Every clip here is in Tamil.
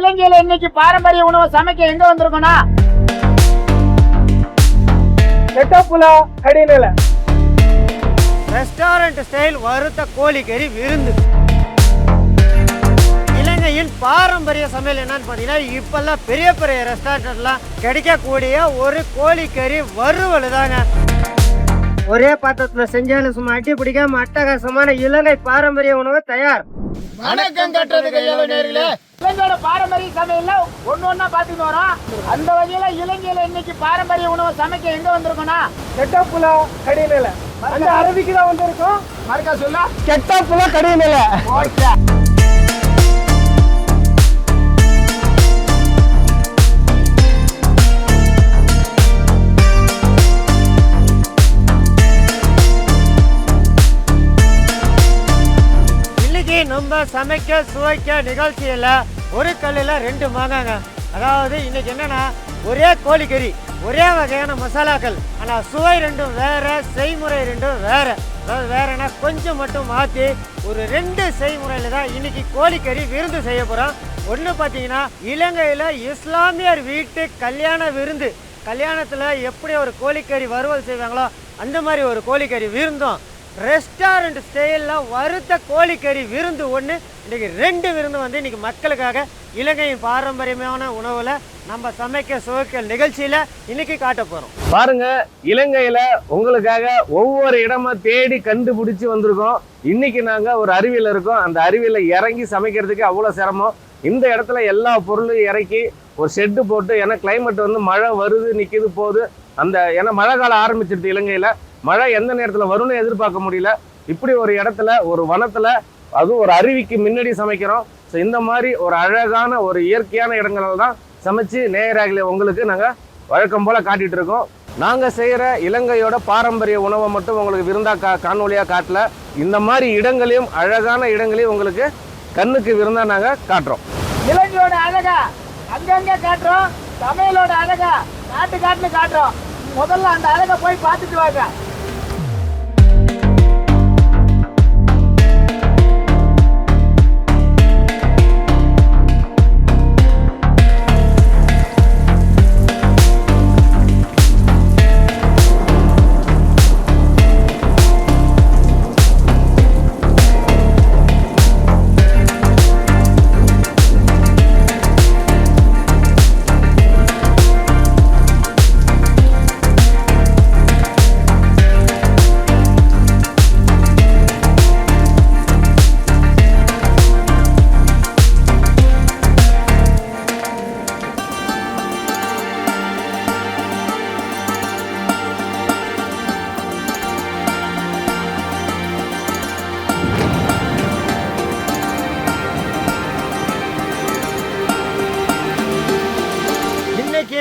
இலங்கையில இன்னைக்கு பாரம்பரிய உணவு சமைக்க எங்க வந்திருக்கோம்னா? கெட்டப்புலா கடிநில. ரெஸ்டாரண்ட் ஸ்டைல் வறுத்த கோழிக்கறி விருந்து. இலங்கையின் பாரம்பரிய சமையல் என்னன்னு பார்த்தீங்கன்னா இப்பெல்லாம் பெரிய பெரிய ரெஸ்டாரண்ட்லாம் கிடைக்கக்கூடிய ஒரு கோழிக்கறி வறுவல் தாங்க ஒரே பாத்திரத்தில் செஞ்சாலும் சும்மா அடி பிடிக்காம அட்டகாசமான இலங்கை பாரம்பரிய உணவு தயார். வணக்கம் கட்டுறது கையால நேர்களே. இலங்கையோட பாரம்பரிய சமையல்ல ஒண்ணு ஒண்ணா பாத்துட்டு வரோம். அந்த வகையில இலங்கையில இன்னைக்கு பாரம்பரிய உணவு சமைக்க எங்க வந்திருக்கோம்னா கெட்டப்புலா கடிநில அந்த அரபிக்கு தான் வந்திருக்கோம். மறுக்கா சொல்ல. கெட்டப்புலா கடிநில ஓகே. நம்ம சமைக்க சுவைக்க நிகழ்ச்சியில் ஒரு கல்லில் ரெண்டு மாங்காங்க அதாவது இன்றைக்கி என்னென்னா ஒரே கோழிக்கறி ஒரே வகையான மசாலாக்கள். ஆனால் சுவை ரெண்டும் வேறு செய்முறை ரெண்டும் வேறு. அதாவது வேறனா கொஞ்சம் மட்டும் மாற்றி ஒரு ரெண்டு செய்முறையில் தான் இன்னைக்கு கோழிக்கறி விருந்து செய்ய போகிறோம் ஒன்று பார்த்தீங்கன்னா இலங்கையில் இஸ்லாமியர் வீட்டு கல்யாண விருந்து. கல்யாணத்தில் எப்படி ஒரு கோழிக்கறி வறுவல் செய்வாங்களோ அந்த மாதிரி ஒரு கோழிக்கறி விருந்தும். ரெஸ்டாரண்ட் ஸ்டைலில் வறுத்த கோழிக்கறி விருந்து ஒன்று இன்றைக்கி ரெண்டு விருந்து வந்து இன்றைக்கி மக்களுக்காக இலங்கையின் பாரம்பரியமான உணவில் நம்ம சமைக்க சுவைக்கல் நிகழ்ச்சியில் இன்னைக்கு காட்ட போகிறோம் பாருங்க இலங்கையில் உங்களுக்காக ஒவ்வொரு இடமா தேடி கண்டுபிடிச்சி வந்திருக்கோம். இன்னைக்கு நாங்கள் ஒரு அருவியில் இருக்கோம். அந்த அருவியில் இறங்கி சமைக்கிறதுக்கு அவ்வளோ சிரமம். இந்த இடத்துல எல்லா பொருளும் இறக்கி ஒரு ஷெட்டு போட்டு ஏன்னா கிளைமேட் வந்து மழை வருது நிற்கிது போகுது. அந்த ஏன்னா மழை காலம் ஆரம்பிச்சிருது இலங்கையில். மழை எந்த நேரத்தில் வரும்னு எதிர்பார்க்க முடியல. இப்படி ஒரு இடத்துல ஒரு வனத்துல அதுவும் ஒரு அருவிக்கு முன்னாடி சமைக்கிறோம். ஸோ இந்த மாதிரி ஒரு அழகான ஒரு இயற்கையான இடங்களில் தான் சமைச்சு நேயராகல உங்களுக்கு நாங்கள் வழக்கம் போல் காட்டிகிட்டு இருக்கோம். நாங்கள் செய்கிற இலங்கையோட பாரம்பரிய உணவை மட்டும் உங்களுக்கு விருந்தா கா காணொலியாக காட்டல. இந்த மாதிரி இடங்களையும் அழகான இடங்களையும் உங்களுக்கு கண்ணுக்கு விருந்தா நாங்கள் காட்டுறோம். இலங்கையோட அழகா அங்கங்கே காட்டுறோம். சமையலோட அழகா காட்டு காட்டுன்னு காட்டுறோம். முதல்ல அந்த அழகை போய் பார்த்துட்டு வாங்க.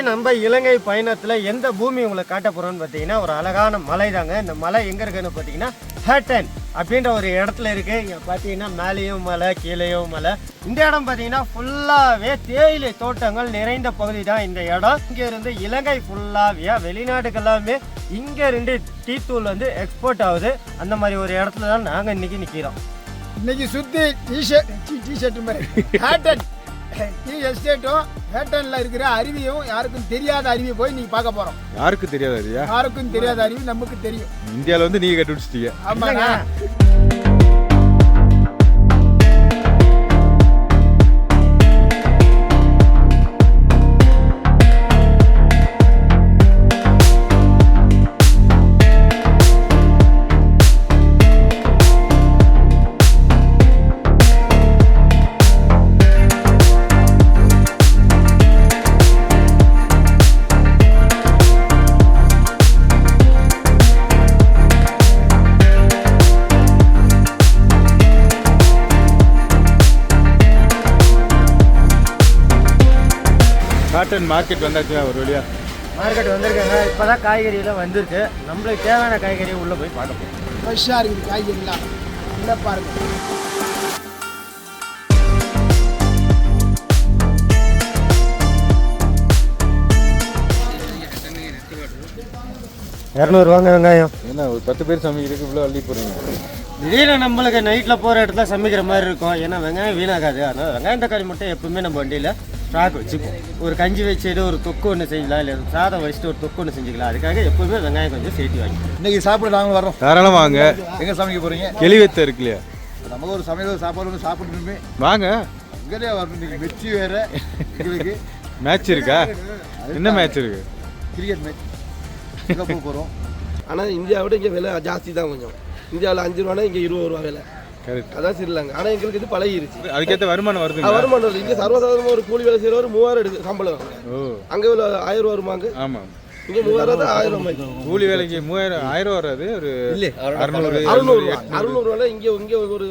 நம்ம இலங்கை பயணத்தில் எந்த பூமி உங்களை காட்ட போகிறோம்னு பார்த்தீங்கன்னா ஒரு அழகான மலை தாங்க இந்த மலை எங்கே இருக்குன்னு பார்த்தீங்கன்னா ஹேட்டன் அப்படின்ற ஒரு இடத்துல இருக்கு. இங்கே பார்த்தீங்கன்னா மேலேயும் மலை கீழேயும் மலை. இந்த இடம் பார்த்தீங்கன்னா ஃபுல்லாகவே தேயிலை தோட்டங்கள் நிறைந்த பகுதி தான் இந்த இடம். இங்கேருந்து இலங்கை ஃபுல்லாகவே வெளிநாட்டுக்கெல்லாமே இங்கே ரெண்டு டீ தூள் வந்து எக்ஸ்போர்ட் ஆகுது. அந்த மாதிரி ஒரு இடத்துல தான் நாங்கள் இன்னைக்கு நிற்கிறோம் இன்னைக்கு சுற்றி டிஷர்ட் டிஷர்ட் மாதிரி. ஹேட்டன் டீ எஸ்டேட்டும் ஹேட்டன்ல இருக்கிற அருவியும் யாருக்கும் தெரியாத அருவியை போய் நீங்க பார்க்க போறோம். யாருக்கு தெரியாது ஐயா யாருக்கும் தெரியாத அருவி நமக்கு தெரியும். இந்தியாவில் வந்து நீங்க கண்டுபிடிச்சிட்டீங்க. ஆமாண்ணா. காட்டன் மார்க்கெட் வந்தாச்சுங்க ஒரு வழியா. மார்க்கெட் வந்திருக்காங்க. இப்போ தான் காய்கறியெல்லாம் வந்திருக்கு. நம்மளுக்கு தேவையான காய்கறி உள்ளே போய் பார்க்க போகிறோம் ஃப்ரெஷ்ஷாக இருக்குது காய்கறிலாம். நல்லா பாருங்க. இரநூறுவாங்க வெங்காயம். என்ன ஒரு பத்து பேர் சமைக்கிறதுக்கு இவ்வளோ அள்ளி போடுறீங்க? திடீர்னு நம்மளுக்கு நைட்டில் போகிற இடத்துல சமைக்கிற மாதிரி இருக்கும். ஏன்னா வெங்காயம் வீணாகாது. அதனால் வெங்காயம் தக்காளி மட்டும் எப்பவுமே நம்ம வண்டியில் ஸ்டாக் வச்சுப்போம் ஒரு கஞ்சி வச்சுட்டு ஒரு தொக்கு ஒன்று செஞ்சலாம் இல்லை சாதம் வச்சுட்டு ஒரு தொக்கு ஒன்று செஞ்சுக்கலாம். அதுக்காக எப்பவுமே வெங்காயம் கொஞ்சம் சேர்த்து வாங்கிக்கலாம் இன்னைக்கு சாப்பிட நாங்கள் வரோம் தாராளம் வாங்க. எங்க சமைக்க போறீங்க? கெளிவெத்த இருக்கு இல்லையா? நமக்கு ஒரு சமையல் சாப்பாடு வந்து சாப்பிடணுமே வாங்க. இங்கே வரணும். இன்னைக்கு வெற்றி வேற. எங்களுக்கு மேட்ச் இருக்கா? என்ன மேட்ச் இருக்கு? கிரிக்கெட் மேட்ச் போகிறோம் ஆனால் இந்தியாவை விட இங்கே விலை ஜாஸ்தி தான் கொஞ்சம். இந்தியாவில் அஞ்சு ரூபானா இங்கே இருபது ரூபா விலை. அதான் ஸ்ரீலங்கா ஆனால் எங்களுக்கு இது பழகிருச்சு. அதுக்கேற்ற வருமானம் வருதுங்களா? வருமானம் வருது. இங்கே சர்வசாதாரணமாக ஒரு கூலி வேலை செய்கிறவர் மூவாயிரம் எடுக்கு சம்பளம் ஓ. அங்கே உள்ள ஆயிரம் ரூபா வருமாங்க? ஆமாம். இங்கே மூவாயிரம் தான் ஆயிரம் ரூபாய். கூலி வேலைக்கு மூவாயிரம் ஆயிரம் வராது. ஒரு அறுநூறு அறுநூறுவா அறுநூறுவால இங்கே இங்கே ஒரு ஒரு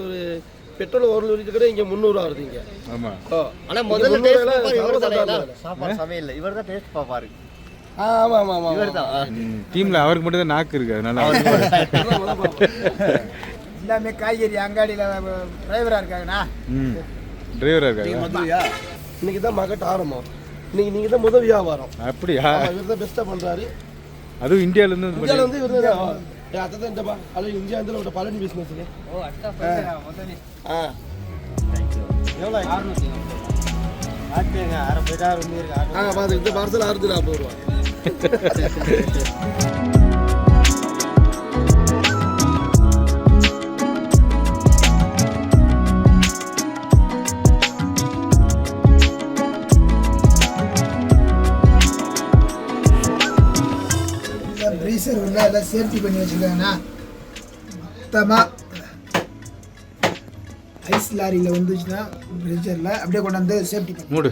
பெட்ரோல் ஒரு லிட்டர் கூட இங்கே முந்நூறுவா வருது இங்கே. ஆனால் இங்க முதல்ல. சாப்பாடு சமையல் இவர் தான் டேஸ்ட் பார்ப்பாரு ஆ ஆமாம் ஆமாம் ஆமாம் இவர் தான். டீம்ல அவருக்கு மட்டும் தான் நாக்கு இருக்கு அதனால எல்லாமே காய்கறி அங்காடியில் டிரைவராக இருக்காங்கண்ணா. ம். டிரைவரா இருக்காங்க. மதுரையா? இன்னைக்கு தான் மகட் ஆரம்பம். இன்னைக்கு நீங்கள் தான் முதல் வியாபாரம். அப்படியா? இவர் தான் பெஸ்ட்டாக பண்ணுறாரு அதுவும் இந்தியால இருந்து வந்து இந்தியாவில் வந்து இவர் தான் அத்தை தான் இந்தப்பா அது இந்தியா வந்து ஒரு பழனி பிஸ்னஸ் ஆ. எவ்வளோ இருக்கு ஆ பார்த்து இந்த பார்சல் அறுபது நாற்பது ரூபா. ப்ரீசர் உள்ள எல்லாம் சேஃப்டி பண்ணி வச்சுருக்காங்கண்ணா. மொத்தமாக ஐஸ் லாரியில் வந்துச்சுன்னா ஃப்ரிட்ஜரில் அப்படியே கொண்டாந்து சேஃப்டி பண்ணி. மூடு.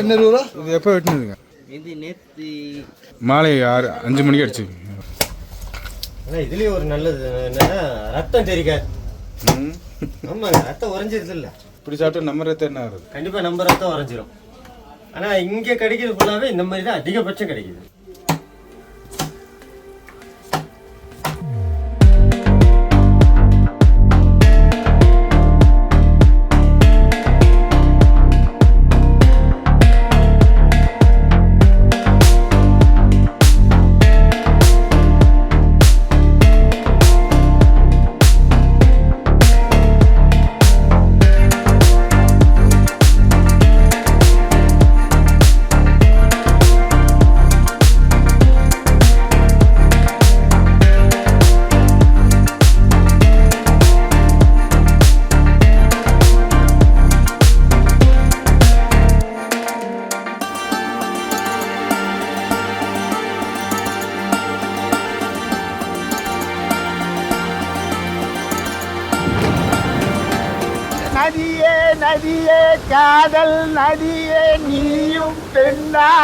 என்ன ரூபா இது எப்போ வெட்டினதுங்க இது நேற்று மாலை ஆறு அஞ்சு மணிக்கு அடிச்சு ஆனால் இதுலேயும் ஒரு நல்லது என்னன்னா ரத்தம் தெரிக்காது ம். ஆமாங்க ரத்தம் உறைஞ்சிருது இல்லை இப்படி சாப்பிட்டா நம்ம ரத்தம் என்ன ஆகுது? கண்டிப்பாக நம்ம ரத்தம் உறைஞ்சிரும். ஆனால் இங்கே கிடைக்கிறது ஃபுல்லாகவே இந்த மாதிரி தான் அதிகபட்சம் கிடைக்குது.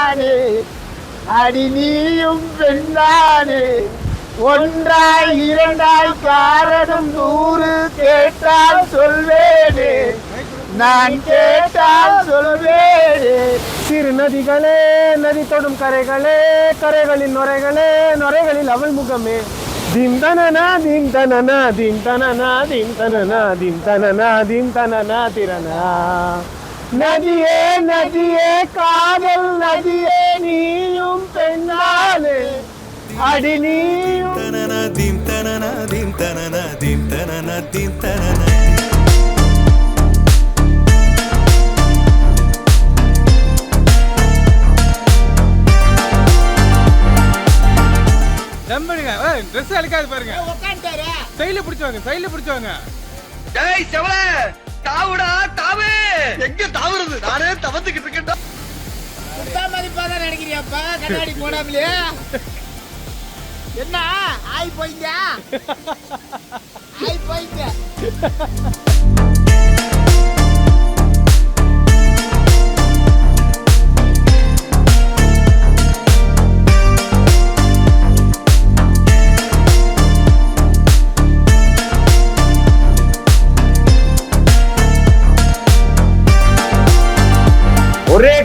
பெண்ணானே. அடி நீயும் பெண்ணானே. ஒன்றாய் இரண்டாய் காரணம் நூறு கேட்டால் சொல்வேனே. நான் கேட்டால் சொல்வேனே. சிறு நதிகளே நதி தொடும் கரைகளே கரைகளின் நுரைகளே நுரைகளில் அவள் முகமே. தீம் தனனா தீம் தனனா தீம் தனனா தீம் தனனா தீம் தனனா தீம் தனனா திறனா. நதியே நதியே காதல் நதியே நீயும் பெண்ணாலே. அடி நீயும். தனனா தீம் தனனா தீம் தனனா தீம் தனனா தீம் தனனா நம்புங்க ட்ரெஸ் அழுக்காது பாருங்க சைடில் பிடிச்சவாங்க சைடில் பிடிச்சவாங்க டேய் செவல தாவுடா தாவு. எங்க தவறுது? நானே தவத்துக்கிட்டு இருக்கேன் குத்தா மதிப்பா தான் நினைக்கிறியாப்பா? கண்ணாடி போடாமலே? என்ன? ஆய் போயிங்க ஆய் போயிங்க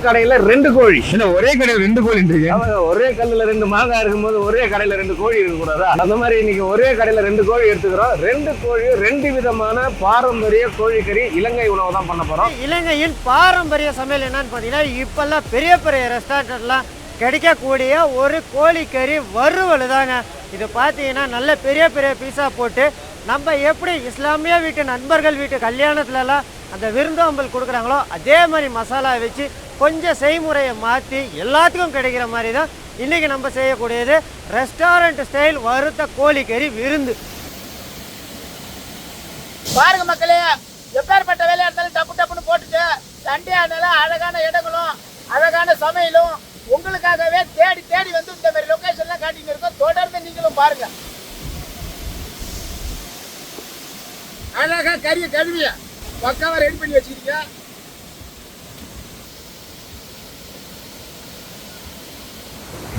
கடையில ரெண்டு கோழி. என்ன ஒரே கடையில் ரெண்டு கோழின்றீங்க ஆமாங்க, ஒரே கல்லுல ரெண்டு மாங்காய் இருக்கும்போது ஒரே கடையில ரெண்டு கோழி இருக்க கூடாதா அந்த மாதிரி இன்னைக்கு ஒரே கடையில ரெண்டு கோழி எடுத்துக்கிறோம். ரெண்டு கோழியும் ரெண்டு விதமான பாரம்பரிய கோழிக்கறி இலங்கை உணவு தான் பண்ண போறோம். இலங்கையின் பாரம்பரிய சமையல் என்னன்னு பார்த்தீங்கன்னா இப்போல்லாம் பெரிய பெரிய ரெஸ்டாரண்ட்லாம் கிடைக்கக்கூடிய ஒரு கோழிக்கறி வறுவல் தாங்க. இது பார்த்தீங்கன்னா நல்ல பெரிய பெரிய பீஸா போட்டு நம்ம எப்படி இஸ்லாமிய வீட்டு நண்பர்கள் வீட்டு கல்யாணத்துலலாம் அந்த விருந்தோம்பல் கொடுக்குறாங்களோ அதே மாதிரி மசாலா வச்சு கொஞ்சம் செய்முறையை மாற்றி எல்லாத்துக்கும் கிடைக்கிற மாதிரி தான் இன்றைக்கி நம்ம செய்யக்கூடியது ரெஸ்டாரண்ட் ஸ்டைல் வறுத்த கோழிக்கறி விருந்து. பாருங்க மக்களே எப்பேற்பட்ட வேலையா இருந்தாலும் டப்பு டப்புன்னு போட்டுட்டு சண்டையானால அழகான இடங்களும் அழகான சமையலும் உங்களுக்காகவே தேடி தேடி வந்து இந்த மாதிரி லொகேஷன்லாம் காட்டிட்டு இருக்கோம். தொடர்ந்து நீங்களும் பாருங்க. அழகா கறியை கழுவிய? பக்காவா ரெடி பண்ணி வச்சிருக்கீங்க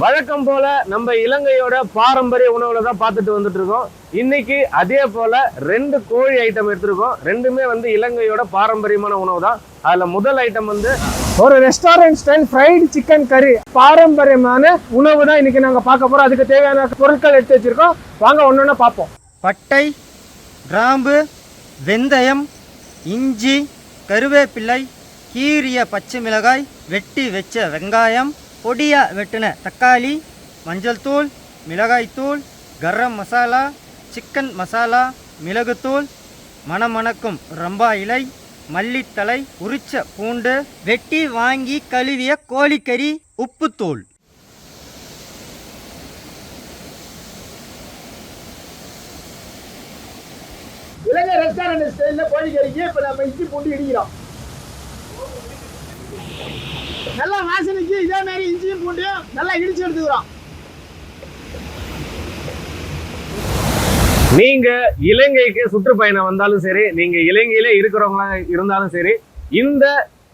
வழக்கம் போல நம்ம இலங்கையோட பாரம்பரிய உணவுல தான் பார்த்துட்டு வந்துட்டு இருக்கோம் இன்னைக்கு அதே போல ரெண்டு கோழி ஐட்டம் எடுத்திருக்கோம். ரெண்டுமே வந்து இலங்கையோட பாரம்பரியமான உணவு தான். அதுல முதல் ஐட்டம் வந்து ஒரு ரெஸ்டாரண்ட் ஸ்டைல் ஃப்ரைடு சிக்கன் கறி பாரம்பரியமான உணவு தான் இன்னைக்கு நாங்க பார்க்க போறோம். அதுக்கு தேவையான பொருட்கள் எடுத்து வச்சிருக்கோம். வாங்க ஒன்னொன்னு பார்ப்போம். பட்டை கிராம்பு வெந்தயம் இஞ்சி கருவேப்பிள்ளை கீரிய பச்சை மிளகாய் வெட்டி வச்ச வெங்காயம் பொடியாக வெட்டின தக்காளி மஞ்சள் தூள் மிளகாய்த்தூள் கரம் மசாலா சிக்கன் மசாலா மிளகுத்தூள் மணமணக்கும் ரம்பா இலை மல்லித்தலை உரிச்ச பூண்டு வெட்டி வாங்கி கழுவிய கோழிக்கறி உப்புத்தூள். இலங்கை ரெஸ்டாரண்ட் கோழிக்கறிக்கு இப்போ நம்ம இஞ்சி பூண்டு இடிக்கிறோம். நல்லா வாசனைக்கு இதே மாதிரி இஞ்சியும் பூண்டையும் நல்லா இடிச்சு எடுத்துக்கிறோம். நீங்க இலங்கைக்கு சுற்றுப்பயணம் வந்தாலும் சரி நீங்க இலங்கையில இருக்கிறவங்களா இருந்தாலும் சரி இந்த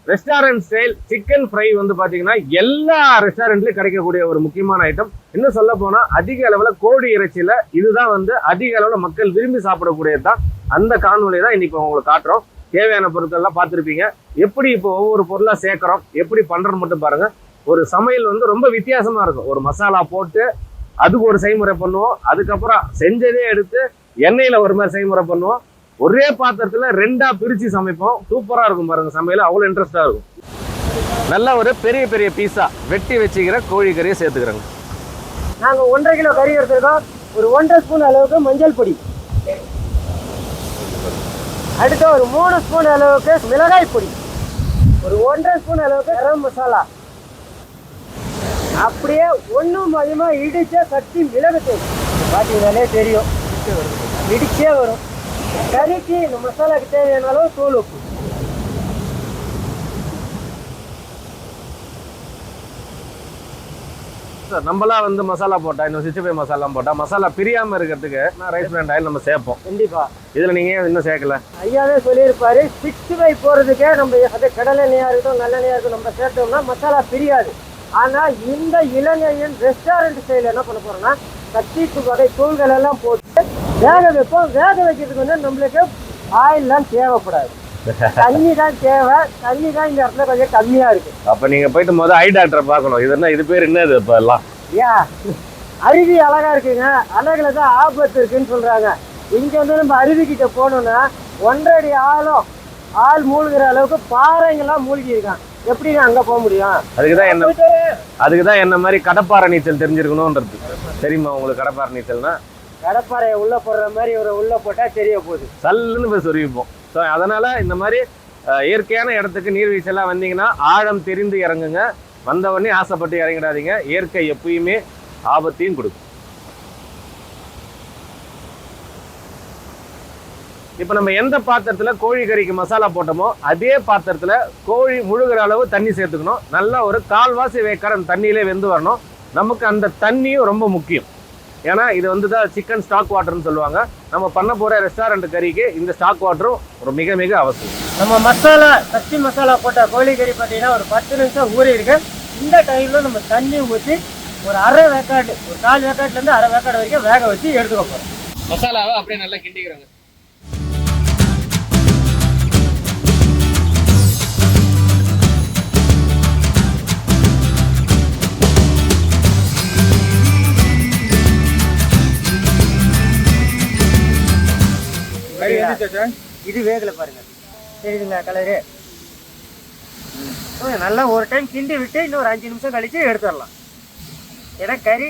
ரெஸ்டாரண்ட் ஸ்டைல் சிக்கன் ஃப்ரை வந்து பார்த்தீங்கன்னா எல்லா ரெஸ்டாரண்ட்லையும் கிடைக்கக்கூடிய ஒரு முக்கியமான ஐட்டம் இன்னும் சொல்ல போனால் அதிக அளவில் கோழி இறைச்சியில் இதுதான் வந்து அதிக அளவில் மக்கள் விரும்பி சாப்பிடக்கூடியது தான் அந்த காணொலி தான் இன்னைக்கு உங்களுக்கு காட்டுறோம். தேவையான பொருட்கள் எல்லாம் பார்த்துருப்பீங்க. எப்படி இப்போ ஒவ்வொரு பொருளாக சேர்க்குறோம் எப்படி பண்ணுறோன்னு மட்டும் பாருங்கள் ஒரு சமையல் வந்து ரொம்ப வித்தியாசமாக இருக்கும். ஒரு மசாலா போட்டு அதுக்கு ஒரு செய்முறை பண்ணுவோம். அதுக்கப்புறம் செஞ்சதே எடுத்து எண்ணெயில் ஒரு மாதிரி செய்முறை பண்ணுவோம். ஒரே பாத்திரத்தில் ரெண்டாக பிரித்து சமைப்போம். சூப்பராக இருக்கும் பாருங்கள் சமையல். அவ்வளோ இன்ட்ரெஸ்ட்டாக இருக்கும். நல்ல ஒரு பெரிய பெரிய பீஸா வெட்டி வச்சுக்கிற கோழிக்கறியை சேர்த்துக்கிறோங்க. நாங்கள் ஒன்றரை கிலோ கறி எடுத்துருக்கோம். ஒரு ஒன்றரை ஸ்பூன் அளவுக்கு மஞ்சள் பொடி. அடுத்து ஒரு மூணு ஸ்பூன் அளவுக்கு மிளகாய் பொடி. ஒரு ஒன்றரை ஸ்பூன் அளவுக்கு கரம் மசாலா. அப்படியே ஒன்றும் அதிகமாக இடிச்ச சக்தி தூள் பார்த்தீங்கன்னாலே தெரியும். இடிச்சே வரும். கறிக்கு இந்த மசாலாக்கு தேவையான அளவு தூள் உப்பு. நம்மளா வந்து மசாலா போட்டா இன்னும் சிச்சுபை மசாலா போட்டா மசாலா பிரியாம இருக்கிறதுக்கு நான் ரைஸ் பிராண்ட் ஆயில் நம்ம சேர்ப்போம். கண்டிப்பா. இதுல நீங்க ஏன் இன்னும் சேர்க்கல? ஐயாவே சொல்லியிருப்பாரு சிக்ஸ்டி ஃபைவ் போகிறதுக்கே நம்ம அது கடலெண்ணெயாக இருக்கட்டும் நல்லெண்ணெயாக இருக்கட்டும் நம்ம சேர்த்தோம்னா மசாலா பிரியாது. ஆனால் இந்த இலங்கையின் ரெஸ்டாரண்ட் ஸ்டைல் என்ன பண்ண போறோம்னா கத்தி வகை தூள்கள் எல்லாம் போட்டு வேக வைப்போம். வேக வைக்கிறதுக்கு வந்து நம்மளுக்கு ஆயில்லாம் தேவைப்படாது. தண்ணி தான் தேவை. தண்ணி தான் இந்த இடத்துல கொஞ்சம் கம்மியாக இருக்கு. அப்ப நீங்க போயிட்டு முதல் ஐ டாக்டரை பார்க்கணும். இது என்ன இது பேர் என்னது இப்ப எல்லாம்? ஐயா அருவி அழகா இருக்குங்க. அழகுல தான் ஆபத்து இருக்குன்னு சொல்றாங்க. இங்க வந்து நம்ம அருவி கிட்ட போனோம்னா ஒன்றரை ஆழம் ஆள் மூழ்கிற அளவுக்கு பாறைங்கெல்லாம் மூழ்கி இருக்கான். எப்படிங்க அங்க போக முடியும்? அதுக்குதான் என்ன அதுக்குதான் என்ன மாதிரி கடப்பாறை நீச்சல் தெரிஞ்சிருக்கணும்ன்றது. தெரியுமா உங்களுக்கு கடப்பாறை நீச்சல்னா? கடப்பாறையை உள்ள போடுற மாதிரி ஒரு உள்ள போட்டா தெரிய போகுது. சல்லுன்னு போய் சொருவிப்போம் ஸோ அதனால இந்த மாதிரி இயற்கையான இடத்துக்கு நீர்வீழ்ச்சியெல்லாம் வந்தீங்கன்னா ஆழம் தெரிந்து இறங்குங்க. வந்தவொடனே ஆசைப்பட்டு இறங்கிடாதீங்க. இயற்கை எப்பயுமே ஆபத்தையும் கொடுக்கும். இப்போ நம்ம எந்த பாத்திரத்தில் கோழி கறிக்கு மசாலா போட்டோமோ அதே பாத்திரத்தில் கோழி முழுகிற அளவு தண்ணி சேர்த்துக்கணும். நல்லா ஒரு கால்வாசி வேக்கார அந்த தண்ணியிலே வெந்து வரணும். நமக்கு அந்த தண்ணியும் ரொம்ப முக்கியம். ஏன்னா இது வந்து தான் சிக்கன் ஸ்டாக் வாட்டர்னு சொல்லுவாங்க. நம்ம பண்ண போற ரெஸ்டாரண்ட் கறிக்கு இந்த ஸ்டாக் வாட்டரும் ஒரு மிக மிக அவசியம். நம்ம மசாலா சக்தி மசாலா போட்ட கோழிக்கறி பார்த்தீங்கன்னா ஒரு பத்து நிமிஷம் ஊறி இருக்கு. இந்த டைம்ல நம்ம தண்ணி ஊற்றி ஒரு அரை வேக்காடு ஒரு கால் வேக்காட்டுலேருந்து அரை வேக்காடு வரைக்கும் வேக வச்சு எடுத்துக்க போகிறோம் மசாலாவை அப்படியே நல்லா கிண்டிக்கிறாங்க. இது வேகல பாருங்க. தெரியுதுங்களா கலரு நல்லா ஒரு டைம் கிண்டி விட்டு இன்னும் ஒரு அஞ்சு நிமிஷம் கழிச்சு எடுத்துடலாம். ஏன்னா கறி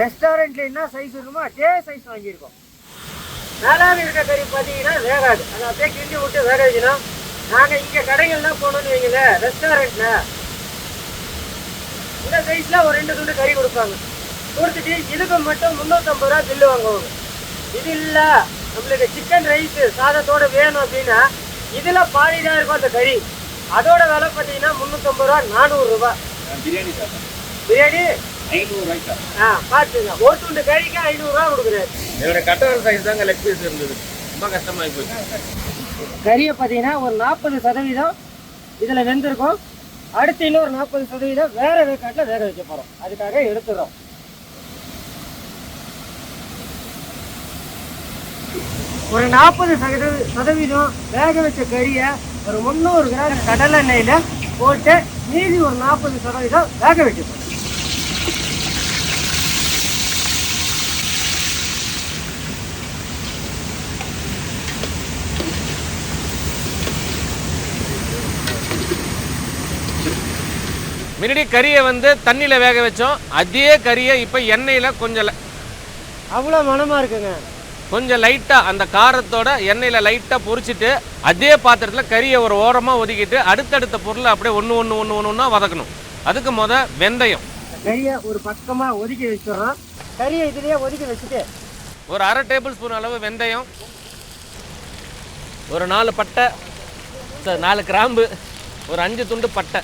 ரெஸ்டாரண்ட்ல என்ன சைஸ் இருக்குமோ அதே சைஸ் வாங்கியிருக்கோம். நாலாவது இருக்க கறி பார்த்தீங்கன்னா வேகாது. அதை அப்படியே கிண்டி விட்டு வேக வைக்கணும் நாங்கள் இங்கே கடைகள்லாம் போனோம்னு வைங்களேன் ரெஸ்டாரண்ட்ல இந்த சைஸில் ஒரு ரெண்டு துண்டு கறி கொடுப்பாங்க. கொடுத்துட்டு இதுக்கு மட்டும் முந்நூற்றம்பது ரூபா பில்லு வாங்குவாங்க. இது இல்லை. நம்மளுக்கு சிக்கன் ரைஸ் சாதத்தோட வேணும் அப்படின்னா இதில் பாதி தான் இருக்கும் அந்த கறி. அதோட விலை பார்த்தீங்கன்னா முந்நூற்றம்பது ரூபா நானூறுரூபா. பிரியாணி பிரியாணி? ஐநூறுரூவாய்க்கு ஆ பார்த்துங்க. ஒரு துண்டு கறிக்கு ஐநூறுரூவா கொடுக்குறாரு. என்னோட கட்டவர் சைஸ் தாங்க லெக் பீஸ் இருந்தது. ரொம்ப கஷ்டமாகி போச்சு. கறியை பார்த்தீங்கன்னா ஒரு நாற்பது சதவீதம் இதில் வெந்திருக்கும். அடுத்து இன்னொரு நாற்பது சதவீதம் வேற வேக்காட்டில் வேக வைக்க போகிறோம். அதுக்காக எடுத்துடுறோம். ஒரு நாற்பது சதவீத சதவீதம் வேக வச்ச கறியை ஒரு முந்நூறு கிராம் கடலை எண்ணெயில் போட்டு மீதி ஒரு நாற்பது சதவீதம் வேக வைக்க போகிறோம் முன்னாடி கறியை வந்து தண்ணியில் வேக வச்சோம். அதே கறியை இப்போ எண்ணெயில் கொஞ்சம் அவ்வளோ மனமாக இருக்குங்க. கொஞ்சம் லைட்டாக அந்த காரத்தோட எண்ணெயில் லைட்டாக பொரிச்சிட்டு அதே பாத்திரத்தில் கறியை ஒரு ஓரமாக ஒதுக்கிட்டு அடுத்தடுத்த பொருளை அப்படியே ஒன்று ஒன்று ஒன்று ஒன்று ஒன்றா வதக்கணும். அதுக்கு முத வெந்தயம். கறியை ஒரு பக்கமாக ஒதுக்கி வச்சிடுறோம். கறியை இதுலேயே ஒதுக்கி வச்சுட்டு ஒரு அரை டேபிள் ஸ்பூன் அளவு வெந்தயம் ஒரு நாலு பட்டை ச- நாலு கிராம்பு ஒரு அஞ்சு துண்டு பட்டை.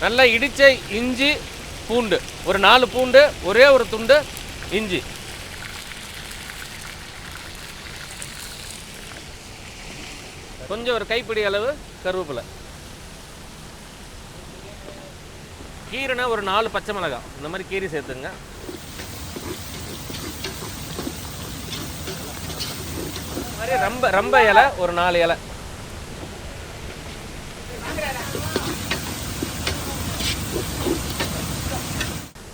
நல்லா இடிச்ச இஞ்சி பூண்டு. ஒரு நாலு பூண்டு ஒரே ஒரு துண்டு இஞ்சி. கொஞ்சம் ஒரு கைப்பிடி அளவு கருவேப்பிலை. கீரைனா ஒரு நாலு பச்சை மிளகாய். இந்த மாதிரி கீரை சேர்த்துங்க. மாதிரி ரொம்ப ரொம்ப இலை ஒரு நாலு இலை.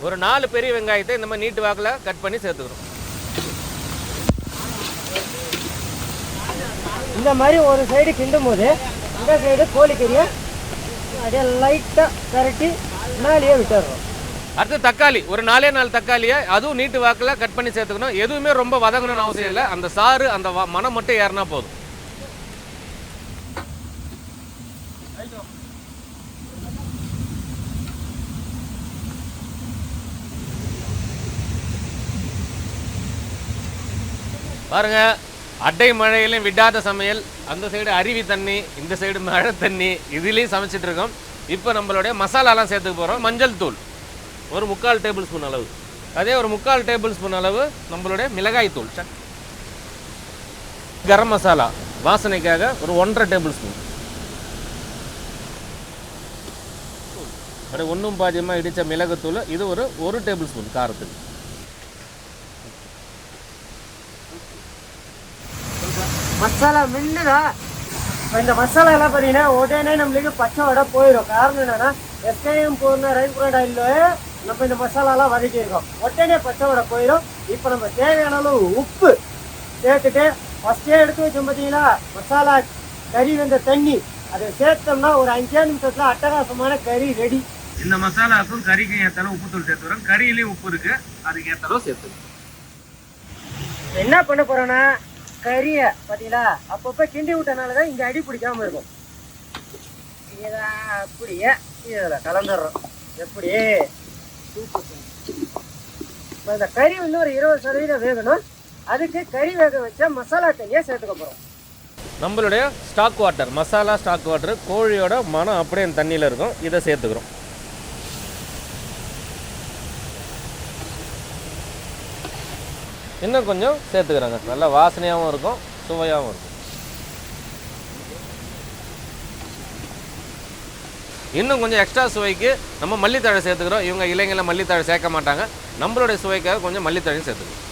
ஒரு நாலு பெரிய வெங்காயத்தை இந்த மாதிரி நீட்டு வாக்கில் கட் பண்ணி சேர்த்துக்கிறோம். இந்த மாதிரி ஒரு சைடு கிண்டும் போது இந்த சைடு கோழிக்கறியை அப்படியே லைட்டாக பரட்டி மேலேயே விட்டுடுறோம் அடுத்து தக்காளி. ஒரு நாலே நாலு தக்காளியை அதுவும் நீட்டு வாக்கில் கட் பண்ணி சேர்த்துக்கணும். எதுவுமே ரொம்ப வதங்கணும்னு அவசியம் இல்லை. அந்த சாறு அந்த மனம் மட்டும் ஏறினா போதும். பாருங்க அட்டை மழையிலும் விடாத சமையல். அந்த சைடு அருவி தண்ணி இந்த சைடு மழை தண்ணி இதுலேயும் சமைச்சிட்டு இருக்கோம். இப்போ நம்மளுடைய மசாலாலாம் சேர்த்துக்க போகிறோம் மஞ்சள் தூள். ஒரு முக்கால் டேபிள் ஸ்பூன் அளவு. அதே ஒரு முக்கால் டேபிள் ஸ்பூன் அளவு நம்மளுடைய மிளகாய் தூள். கரம் மசாலா வாசனைக்காக ஒரு ஒன்றரை டேபிள் ஸ்பூன். அப்படியே ஒன்றும் பாதியமாக இடித்த மிளகுத்தூள் இது ஒரு ஒரு டேபிள் ஸ்பூன் காரத்துக்கு. மசாலா மின்னுதா? இப்போ இந்த மசாலாலாம் பார்த்தீங்கன்னா உடனே நம்மளுக்கு பச்சை வடை போயிடும் காரணம் என்னன்னா எஸ்கேஎம் போன ரைஸ் பிராண்ட் ஆயிலே நம்ம இந்த மசாலாலாம் வதக்கியிருக்கோம் உடனே பச்சை வடை போயிடும் இப்போ நம்ம தேவையான அளவு உப்பு சேர்த்துட்டு ஃபஸ்ட்டே எடுத்து வச்சோம் பார்த்தீங்களா மசாலா கறி வெந்த தண்ணி. அதை சேர்த்தோம்னா ஒரு அஞ்சே நிமிஷத்தில் அட்டகாசமான கறி ரெடி இந்த மசாலாவுக்கும் கறிக்கும் ஏற்றாலும் உப்பு தூள் சேர்த்துக்கிறோம் கறியிலையும் உப்பு இருக்கு. அதுக்கு ஏற்றாலும் சேர்த்துக்கிறோம் என்ன பண்ண போறோம்னா கறியை பார்த்தீங்களா அப்பப்போ கிண்டி விட்டனால தான் இங்கே அடி பிடிக்காம இருக்கும். இதை அப்படியே இதில் கலந்துடுறோம். எப்படி? இப்போ இந்த கறி வந்து ஒரு இருபது சதவீதம் வேகணும். அதுக்கு கறி வேக வச்சா மசாலா தண்ணியை சேர்த்துக்க போகிறோம் நம்மளுடைய stock water masala stock water கோழியோட மனம் அப்படியே தண்ணியில் இருக்கும். இதை சேர்த்துக்கிறோம். இன்னும் கொஞ்சம் சேர்த்துக்கிறாங்க. நல்லா வாசனையாகவும் இருக்கும் சுவையாகவும் இருக்கும். இன்னும் கொஞ்சம் எக்ஸ்ட்ரா சுவைக்கு நம்ம மல்லித்தழை சேர்த்துக்கிறோம். இவங்க இலைங்களை மல்லித்தழை சேர்க்க மாட்டாங்க. நம்மளுடைய சுவைக்காக கொஞ்சம் மல்லித்தழையும் சேர்த்துக்கிறோம்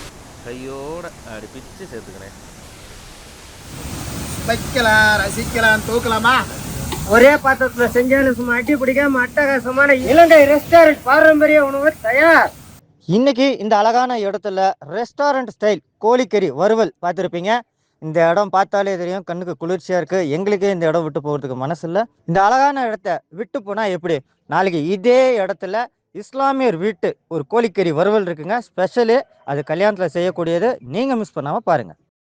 கையோட அப்படி பிச்சு சேர்த்துக்கிறேன். வைக்கலாம் ரசிக்கலாம் தூக்கலாமா? ஒரே பாத்திரத்தில் செஞ்சாலும் சும்மா அடி பிடிக்காம அட்டகாசமான இலங்கை ரெஸ்டாரண்ட் பாரம்பரிய உணவு தயார். இன்னைக்கு இந்த அழகான இடத்துல ரெஸ்டாரண்ட் ஸ்டைல் கோழிக்கறி வறுவல் பார்த்துருப்பீங்க. இந்த இடம் பார்த்தாலே தெரியும் கண்ணுக்கு குளிர்ச்சியாக இருக்குது எங்களுக்கே இந்த இடம் விட்டு போகிறதுக்கு மனசு இல்லை இந்த அழகான இடத்த விட்டு போனால் எப்படி? நாளைக்கு இதே இடத்துல இஸ்லாமியர் வீட்டு ஒரு கோழிக்கறி வறுவல் இருக்குங்க. ஸ்பெஷலு அது கல்யாணத்தில் செய்யக்கூடியது. நீங்கள் மிஸ் பண்ணாமல் பாருங்கள்